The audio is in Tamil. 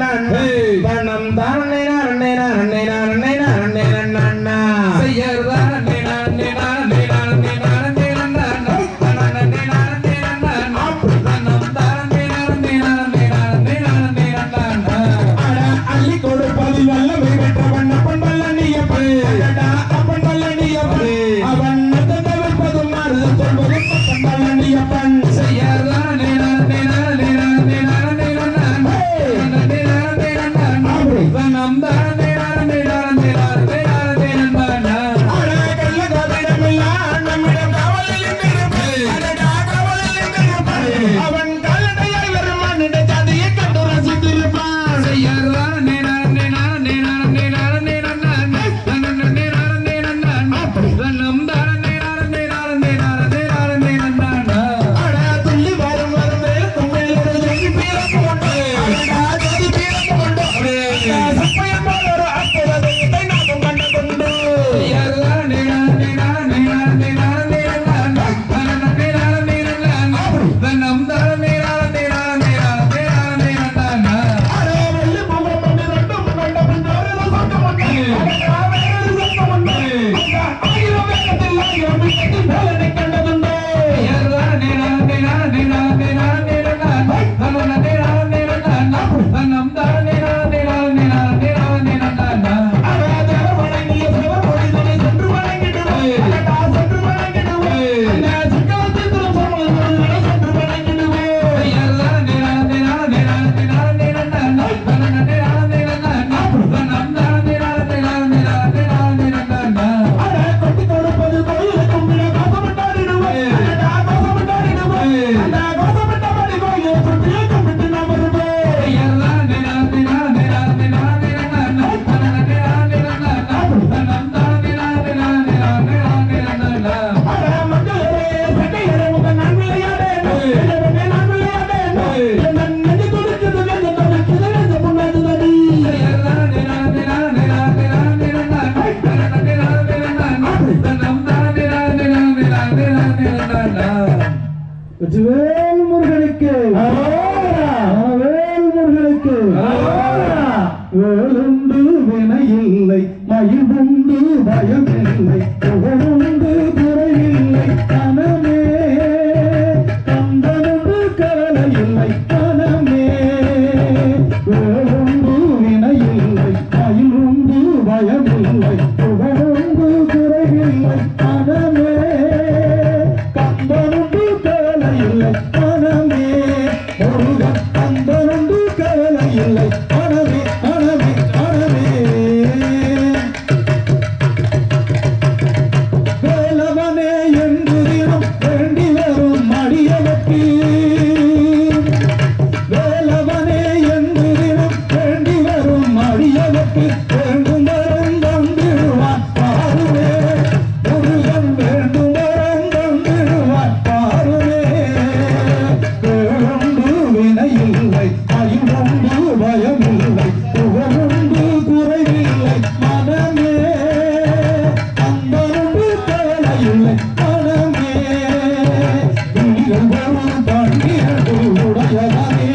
Hey. வேல் முருகனுக்கு. வேல் முருகனுக்கு. வேலுண்டு வினையில்லை மயிலுண்டு பயமில்லை புகழுண்டு குறையில்லை கனமே. கந்தனுண்டு கவலையில்லை கனமே. வேலுண்டு வினையில்லை மயிலுண்டு பயமில்லை புகழுண்டு குறையில்லை இல்லை Yeah.